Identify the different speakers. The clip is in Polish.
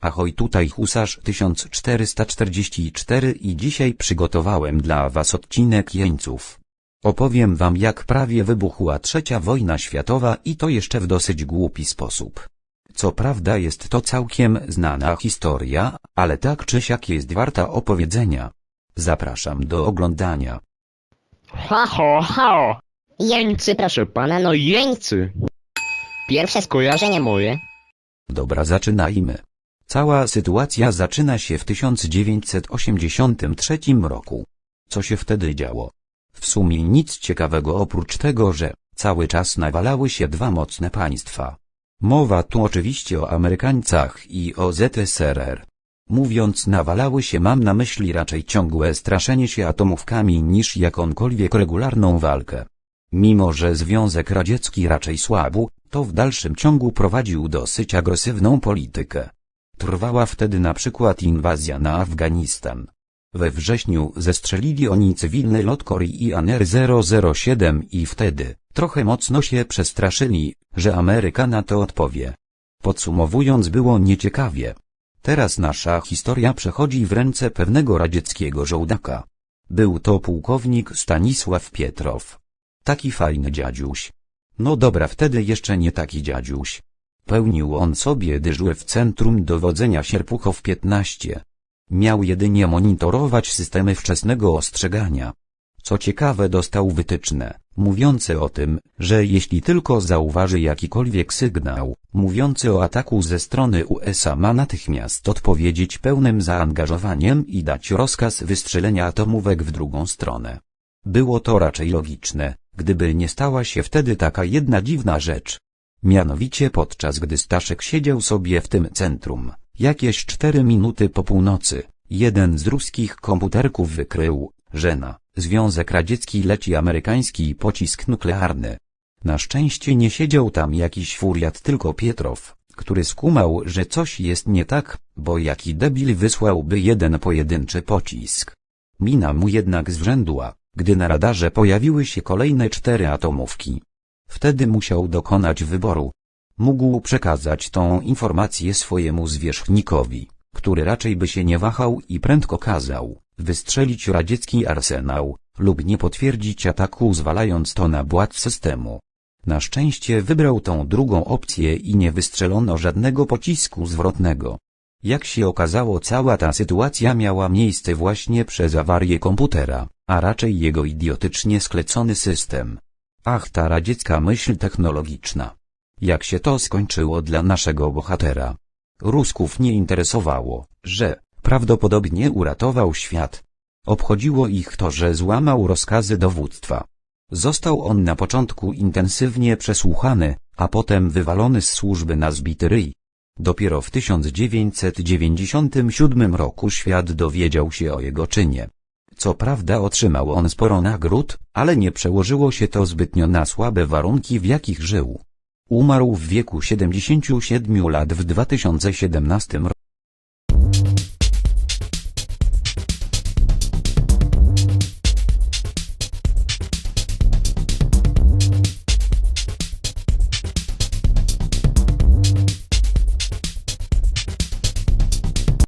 Speaker 1: Ahoj tutaj husarz 1444 i dzisiaj przygotowałem dla was odcinek jeńców. Opowiem wam jak prawie wybuchła trzecia wojna światowa i to jeszcze w dosyć głupi sposób. Co prawda jest to całkiem znana historia, ale tak czy siak jest warta opowiedzenia. Zapraszam do oglądania.
Speaker 2: Ha, ho, ho! Jeńcy, proszę pana, no jeńcy! Pierwsze skojarzenie moje.
Speaker 1: Dobra zaczynajmy. Cała sytuacja zaczyna się w 1983 roku. Co się wtedy działo? W sumie nic ciekawego oprócz tego, że cały czas nawalały się dwa mocne państwa. Mowa tu oczywiście o Amerykańcach i o ZSRR. Mówiąc nawalały się mam na myśli raczej ciągłe straszenie się atomówkami niż jakąkolwiek regularną walkę. Mimo że Związek Radziecki raczej słabł, to w dalszym ciągu prowadził dosyć agresywną politykę. Trwała wtedy na przykład inwazja na Afganistan. We wrześniu zestrzelili oni cywilny lot Korean 007 i wtedy, trochę mocno się przestraszyli, że Ameryka na to odpowie. Podsumowując było nieciekawie. Teraz nasza historia przechodzi w ręce pewnego radzieckiego żołdaka. Był to pułkownik Stanisław Pietrow. Taki fajny dziadziuś. No dobra wtedy jeszcze nie taki dziadziuś. Pełnił on sobie dyżur w Centrum Dowodzenia Sierpuchow 15. Miał jedynie monitorować systemy wczesnego ostrzegania. Co ciekawe dostał wytyczne, mówiące o tym, że jeśli tylko zauważy jakikolwiek sygnał, mówiący o ataku ze strony USA ma natychmiast odpowiedzieć pełnym zaangażowaniem i dać rozkaz wystrzelenia atomówek w drugą stronę. Było to raczej logiczne, gdyby nie stała się wtedy taka jedna dziwna rzecz. Mianowicie podczas gdy Staszek siedział sobie w tym centrum, jakieś cztery minuty po północy, jeden z ruskich komputerków wykrył, że na Związek Radziecki leci amerykański pocisk nuklearny. Na szczęście nie siedział tam jakiś furiat tylko Pietrow, który skumał, że coś jest nie tak, bo jaki debil wysłałby jeden pojedynczy pocisk. Mina mu jednak zrzędła, gdy na radarze pojawiły się kolejne cztery atomówki. Wtedy musiał dokonać wyboru. Mógł przekazać tą informację swojemu zwierzchnikowi, który raczej by się nie wahał i prędko kazał wystrzelić radziecki arsenał, lub nie potwierdzić ataku zwalając to na bład systemu. Na szczęście wybrał tą drugą opcję i nie wystrzelono żadnego pocisku zwrotnego. Jak się okazało cała ta sytuacja miała miejsce właśnie przez awarię komputera, a raczej jego idiotycznie sklecony system. Ach ta radziecka myśl technologiczna. Jak się to skończyło dla naszego bohatera? Rusków nie interesowało, że prawdopodobnie uratował świat. Obchodziło ich to, że złamał rozkazy dowództwa. Został on na początku intensywnie przesłuchany, a potem wywalony z służby na zbity ryj. Dopiero w 1997 roku świat dowiedział się o jego czynie. Co prawda otrzymał on sporo nagród, ale nie przełożyło się to zbytnio na słabe warunki w jakich żył. Umarł w wieku 77 lat w 2017 roku.